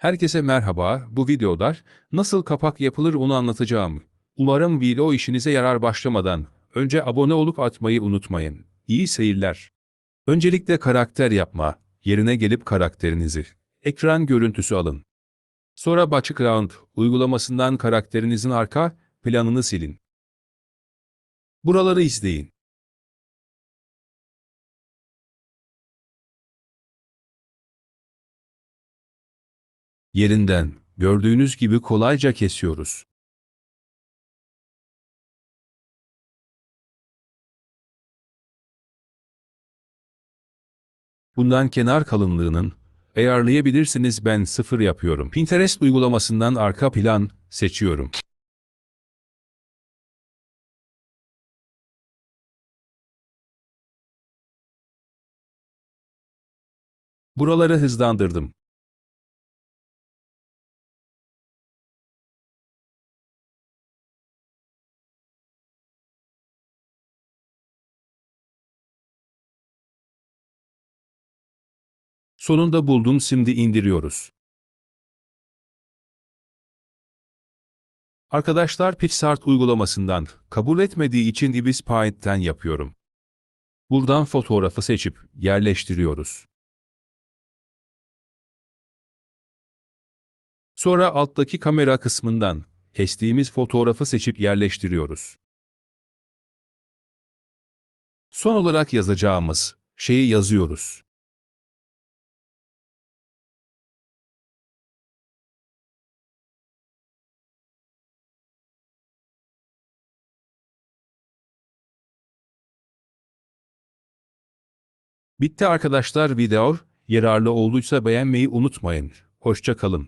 Herkese merhaba, bu videoda nasıl kapak yapılır onu anlatacağım. Umarım video işinize yarar başlamadan önce abone olup atmayı unutmayın. İyi seyirler. Öncelikle karakter yapma, yerine gelip karakterinizi, ekran görüntüsü alın. Sonra Background uygulamasından karakterinizin arka planını silin. Buraları izleyin. Yerinden, gördüğünüz gibi kolayca kesiyoruz. Bundan kenar kalınlığının ayarlayabilirsiniz ben sıfır yapıyorum. Pinterest uygulamasından arka plan seçiyorum. Buraları hızlandırdım. Sonunda buldum şimdi indiriyoruz. Arkadaşlar PixArt uygulamasından kabul etmediği için Ibis Paint'ten yapıyorum. Buradan fotoğrafı seçip yerleştiriyoruz. Sonra alttaki kamera kısmından kestiğimiz fotoğrafı seçip yerleştiriyoruz. Son olarak yazacağımız şeyi yazıyoruz. Bitti arkadaşlar video, yararlı olduysa beğenmeyi unutmayın. Hoşça kalın.